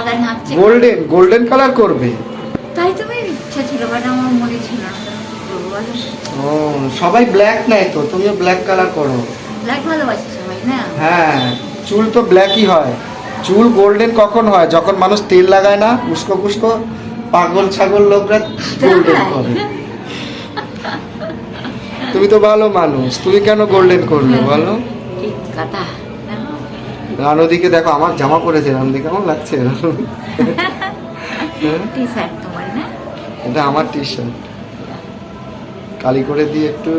সাদা নাচছে golden golden colour করবে। তাই তো আমার ইচ্ছা ছিল বাট আমার মনে ছিল না। ও সবাই ব্ল্যাক নেয় তো তুমিও ব্ল্যাক কালার করো। ব্ল্যাক ভালোবাসে সবাই না? হ্যাঁ চুল তো ব্ল্যাকই হয়। চুল গোল্ডেন কখন হয়? যখন মানুষ তেল লাগায় না উস্কো কুস্কো পাগল ছাগল লোকরা গোল্ডেন করে। তুমি তো ভালো মানুষ তুমি কেন গোল্ডেন করবে বলো? ঠিক কথা? রানদিকে দেখো আমার জামা পরেছে রানদি কেমন লাগছে? হ্যাঁ? এটা আমার টি শার্ট কালি করে দিয়ে একটু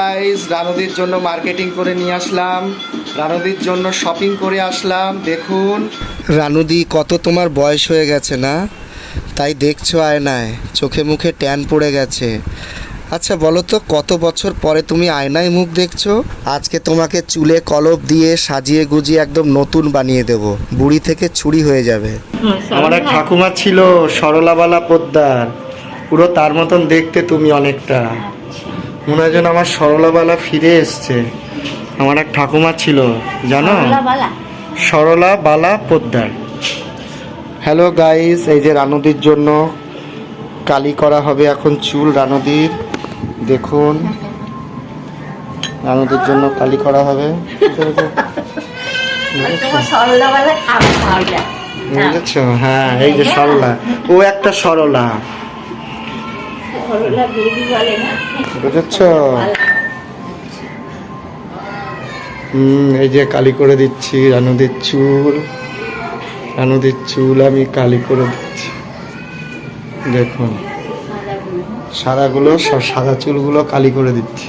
গাইস রানদির জন্য মার্কেটিং করে নিয়ে আসলাম রানদির জন্য শপিং করে আসলাম দেখুন। রানুদি কত তোমার বয়স হয়ে গেছে না? তাই দেখছ আয়নায় চোখে মুখে ট্যান পড়ে গেছে। আচ্ছা বলো তো কত বছর পরে তুমি আয়নায় মুখ দেখছ? আজকে তোমাকে চুলে কলপ দিয়ে সাজিয়ে গুজিয়ে একদম নতুন বানিয়ে দেব। বুড়ি থেকে ছুরি হয়ে যাবে। আমার এক ঠাকুমা ছিল সরলাবালা পোদ্দার। পুরো তার মতন দেখতে তুমি অনেকটা। মনে হয় যেন আমার সরলাবালা ফিরে এসছে। আমার এক ঠাকুমা ছিল জানো? সরলা বালা পোদ্দার। হ্যালো গাইস এই যে রানুদির জন্য কালি করা হবে এখন চুল রানুদির। দেখুন। রানুদির জন্য কালি করা হবে। বুঝেছ? হ্যাঁ এই যে সরলা ও একটা সরলা। বুঝেছ? হুম এই যে কালি করে দিচ্ছি রানুদের চুল। রানুদের চুল আমি কালি করে দিচ্ছি। দেখুন। সাদাগুলো সব সাদা চুলগুলো কালি করে দিচ্ছি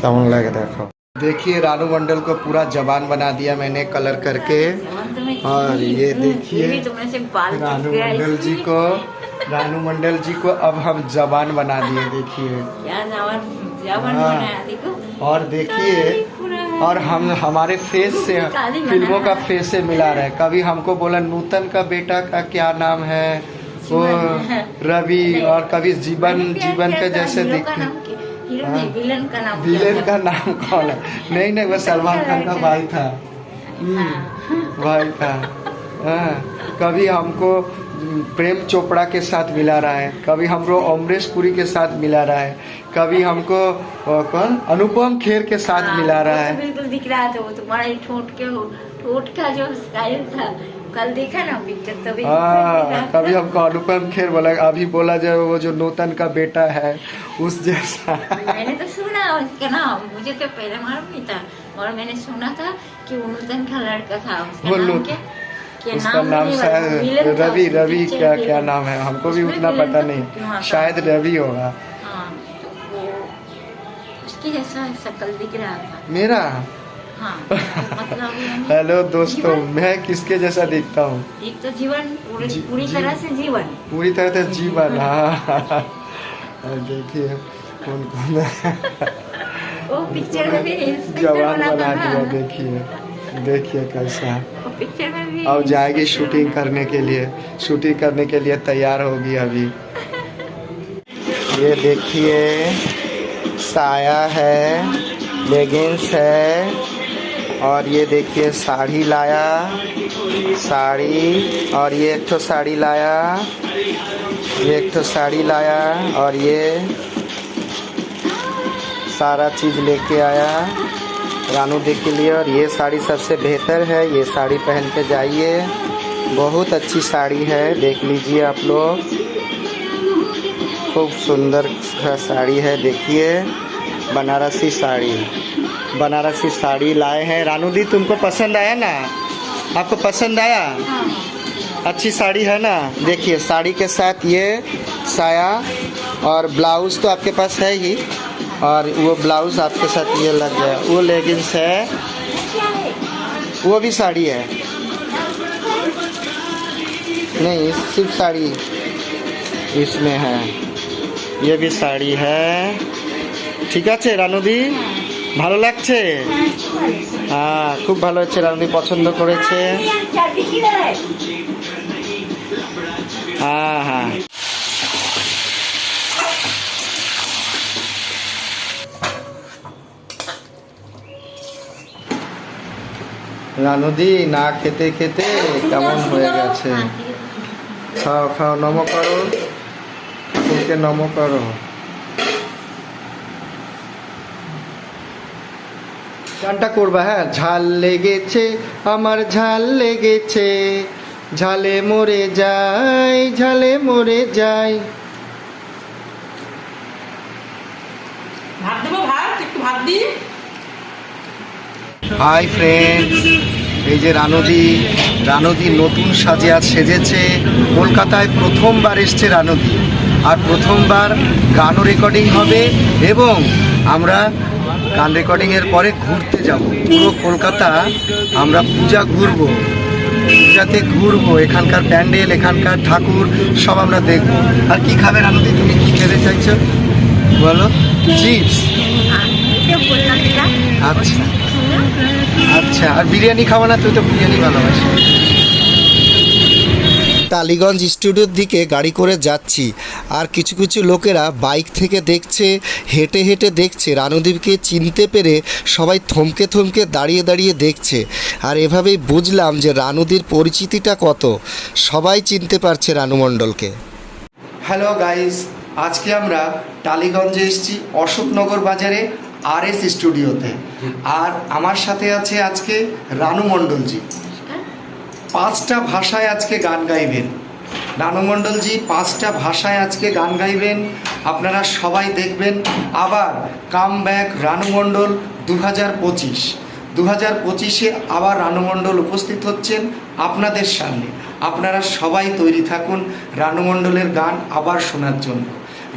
কেমন লাগে দেখো देखिए रानू मंडल को पूरा जबान बना दिया मैंने कलर करके और ये देखिए तुमने से बाल रानू चिपके आई मंडल जी थी। को रानू मंडल जी को अब हम जबान बना दिए देखिए क्या जवान जवान हाँ। बनाया देखो और देखिए और हम हमारे फेस से फ़िल्मों का फेस से मिला रहा। है कभी हमको बोला नूतन का बेटा का क्या नाम है? वो रवि और कभी जीवन जीवन के जैसे दिखते। हीरो हाँ। विलन का नाम विलेन का नाम कौन है? नहीं नहीं वो सलमान खान का भाई था। हम्म, भाई था। हाँ, कभी हमको प्रेम चोपड़ा के साथ मिला रहा है। कभी हमको अमरीश पुरी के साथ मिला रहा है। कभी हमको कौन? अनुपम खेर के साथ हाँ, मिला रहा तो है। बिल्कुल दिख रहा था वो तुम्हारा ही ठोट के ठोट का जो स्टाइल था कल देखा ना पिक्चर तभी हाँ कभी हमको अनुपम खेर बोला अभी बोला जाए वो जो नूतन का बेटा है उस जैसा। मैंने तो सुना उसका नाम मुझे तो पहले मालूम नहीं था और मैंने सुना था कि वो नूतन का लड़का था उसका नाम क्या? उसका नाम शायद रवि रवि क्या क्या नाम है? हमको भी उतना पता नहीं। शायद रवि होगा। हाँ तो वो उसकी जैसा शक्ल दिख रहा था। मेरा? हाँ मतलब हेलो दोस्तों मैं किसके जैसा दिखता हूँ? एक तो जीवन पूरी जी- पूरी तरह से जीवन। पूरी तरह से जीवन हाँ। देखिए उनको मैं वो पिक्चर में भी जवान बना दिया देखिए। देखिए कैसा भी अब जाएगी शूटिंग करने के लिए। शूटिंग करने के लिए तैयार होगी अभी। ये देखिए साया है लेगिंग्स है और ये देखिए साड़ी लाया साड़ी और ये एक तो साड़ी लाया ये एक तो साड़ी लाया और ये सारा चीज़ लेके आया। रानू दी के लिए और ये साड़ी सबसे बेहतर है। ये साड़ी पहन के जाइए। बहुत अच्छी साड़ी है। देख लीजिए आप लोग। खूब सुंदर साड़ी है। देखिए बनारसी साड़ी। बनारसी साड़ी लाए हैं। रानू दी तुमको पसंद आया ना? आपको पसंद आया? अच्छी साड़ी है ना? देखिए साड़ी के साथ ये साया और ब्लाउज तो आपके पास है ही। और वो ब्लाउज आपके साथ ये लग गया वो लेगिंग्स है क्या है वो भी साड़ी है नहीं सिर्फ साड़ी इसमें है ये भी শাড়ি হ্যাঁ ঠিক আছে রানুদি ভালো লাগছে হ্যাঁ খুব ভালো হচ্ছে রানুদি পছন্দ করেছে क्या दिख रहा है হ্যাঁ হ্যাঁ রানুদি না খেতে খেতে কেমন হয়ে গেছে? খাও খাও নম করো। ঠাকুরকে নম করো। গানটা করবা হ্যাঁ? ঝাল লেগেছে আমার ঝাল লেগেছে। ঝালে মরে যাই ঝালে মরে যাই। ভাত দেবো ভাত একটু ভাত দিই। হাই ফ্রেন্ডস এই যে রানদি রানদি নতুন সাজে আজ সেজেছে। কলকাতায় প্রথমবার এসছে রানদি। আর প্রথমবার গানও রেকর্ডিং হবে এবং আমরা গান রেকর্ডিংয়ের পরে ঘুরতে যাব। পুরো কলকাতা আমরা পূজা ঘুরবো। পূজাতে ঘুরবো। এখানকার প্যান্ডেল, এখানকার ঠাকুর, সব আমরা দেখব। আর কি খাবে রানদি? তুমি কি খেতে চাইছো? বলো। চিপস। আচ্ছা। আচ্ছা আর বিরিয়ানি খাব না তুই তো বিরিয়ানি ভালোবাসি টালিগঞ্জ স্টুডিওর দিকে গাড়ি করে যাচ্ছি আর কিছু কিছু লোকেরা বাইক থেকে দেখছে হেঁটে হেঁটে দেখছে রানুদীপকে চিনতে পেরে সবাই থমকে থমকে দাঁড়িয়ে দাঁড়িয়ে দেখছে আর এভাবেই বুঝলাম যে রানুদির পরিচিতিটা কত সবাই চিনতে পারছে রানু মণ্ডলকে। হ্যালো গাইস আজকে আমরা টালিগঞ্জে এসেছি অশোকনগর বাজারে আর এস স্টুডিওতে আর আমার সাথে আছে আজকে রানু মণ্ডলজি। পাঁচটা ভাষায় আজকে গান গাইবেন। রানু মণ্ডলজি পাঁচটা ভাষায় আজকে গান গাইবেন। আপনারা সবাই দেখবেন। আবার কাম ব্যাক রানু মণ্ডল দু হাজার পঁচিশ। দু হাজার পঁচিশে আবার রানু মণ্ডল উপস্থিত হচ্ছেন আপনাদের সামনে। আপনারা সবাই তৈরি থাকুন রানু মণ্ডলের গান আবার শোনার জন্য।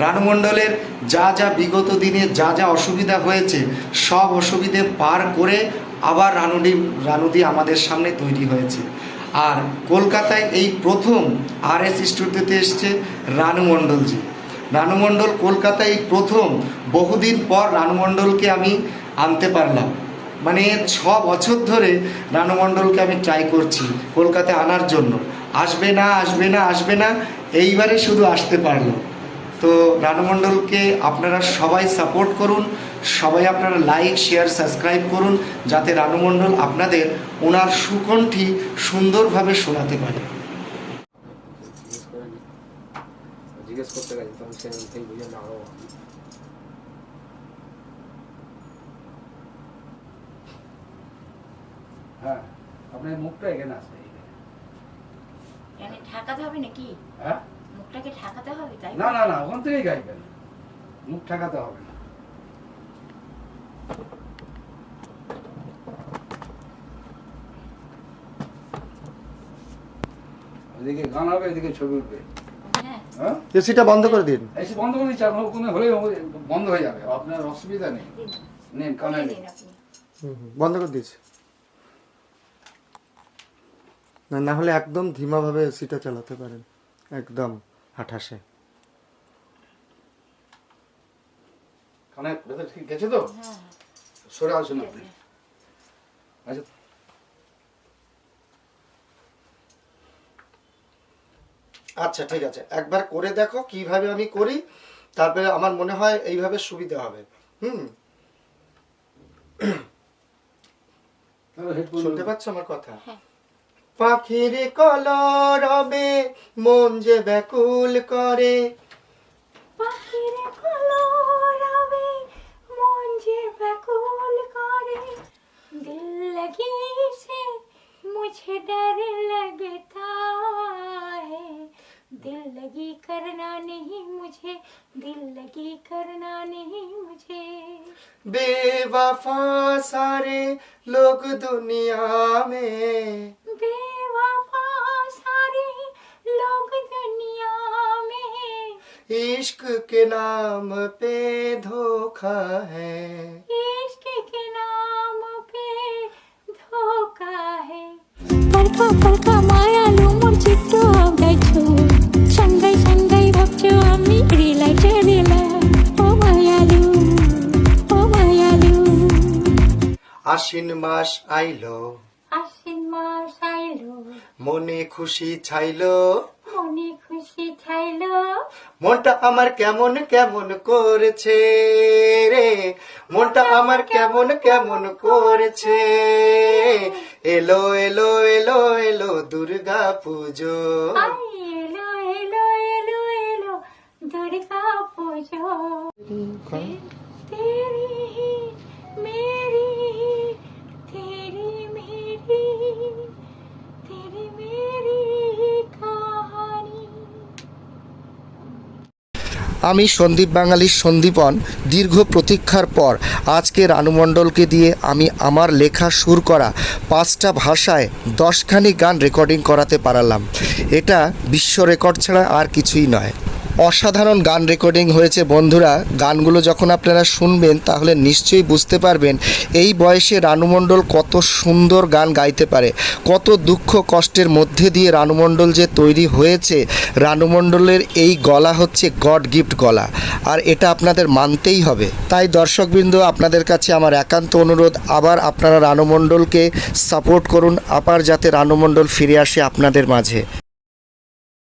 রানু মণ্ডলের যা যা বিগত দিনে যা যা অসুবিধা হয়েছে, সব অসুবিধে পার করে আবার রানুডি রানুদি আমাদের সামনে তৈরি হয়েছে। আর কলকাতায় এই প্রথম আর এস স্টুডিওতে এসছে রানু মণ্ডলজি। রানু কলকাতায় এই প্রথম, বহুদিন পর রানুমণ্ডলকে আমি আনতে পারলাম। মানে ছ বছর ধরে রানুমণ্ডলকে আমি ট্রাই করছি কলকাতায় আনার জন্য। আসবে না আসবে না আসবে না, এইবারে শুধু আসতে পারল। তো রানু মণ্ডলকে আপনারা সবাই সাপোর্ট করুন সবাই আপনারা লাইক শেয়ার সাবস্ক্রাইব করুন যাতে রানু মণ্ডল আপনাদের ওনার সুকণ্ঠী সুন্দরভাবে শোনাতে পারে। জিজ্ঞেস করতে গেছে তখন সে সেই বুঝে না আরও হ্যাঁ আপনার মুখটা এখানে আসবে মানে ঠাকাতে হবে নাকি? হ্যাঁ? মুখটাকে ঠাকাতে হবে তাই না না? না ওখান থেকেই গাইবেন। মুখ ঠেকাতে হবে না। এদিকে গান হবে এদিকে ছবি উঠবে। হ্যাঁ। হ্যাঁ? এসিটা বন্ধ করে দিন। এসে বন্ধ করে দিচ্ছি আপনার হলে বন্ধ হয়ে যাবে আপনার অসুবিধা নেই। নেন কানে নিন। বন্ধ করে দিয়েছি। না না হলে একদম ধীমাভাবে এসিটা চালাতে পারেন। একদম। আঠাশে। কানে ব্যথা ঠিক গেছে তো? হ্যাঁ। সরে আসুন আপনি। আচ্ছা আচ্ছা ঠিক আছে। একবার করে দেখো কীভাবে আমি করি তারপরে আমার মনে হয় এইভাবে সুবিধা হবে। হুম? শুনতে পাচ্ছ আমার কথা? হ্যাঁ। पाखिर कल रे मन जे व्याकुल डर लगता है दिल लगी करना नहीं मुझे दिल लगी करना नहीं मुझे बेवफा सारे लोग दुनिया में इश्क के नाम पे धोखा है इश्क के नाम पे धोखा है পলকা পলকা মায়ালু মোর চিত্ত আগাইছো সঙ্গাই সঙ্গাই ভাবছো আমি রিলাইটে রিলা ও মায়ালু ও মায়ালু আশ্বিন মাস আইলো আশ্বিন মাস আইলো মনে খুশি ছাইলো মনে খুশি খাইলো মনটা আমার কেমন কেমন করেছে রে? মনটা আমার কেমন কেমন করেছে? এলো এলো এলো এলো দুর্গা পুজো। এলো এলো এলো এলো দুর্গা পুজো। আমি সন্দীপ বাঙালির সন্দীপন দীর্ঘ প্রতীক্ষার পর আজকে রানু মণ্ডলকে দিয়ে আমি আমার লেখা সুর করা পাঁচটা ভাষায় দশখানি গান রেকর্ডিং করাতে পারলাম। এটা বিশ্ব রেকর্ড ছাড়া আর কিছুই নয়। অসাধারণ গান রেকর্ডিং হয়েছে বন্ধুরা। গানগুলো যখন আপনারা শুনবেন, তাহলে নিশ্চয়ই বুঝতে পারবেন এই বয়সে রানুমণ্ডল কত সুন্দর গান গাইতে পারে। কত দুঃখ কষ্টের মধ্যে দিয়ে রানুমণ্ডল যে তৈরি হয়েছে রানুমণ্ডলের এই গলা হচ্ছে গড গিফট গলা। আর এটা আপনাদের মানতেই হবে। তাই দর্শকবৃন্দ, আপনাদের কাছে আমার একান্ত অনুরোধ, আবার আপনারা রানুমণ্ডলকে সাপোর্ট করুন, আবার যাতে রানুমণ্ডল ফিরে আসে আপনাদের মাঝে।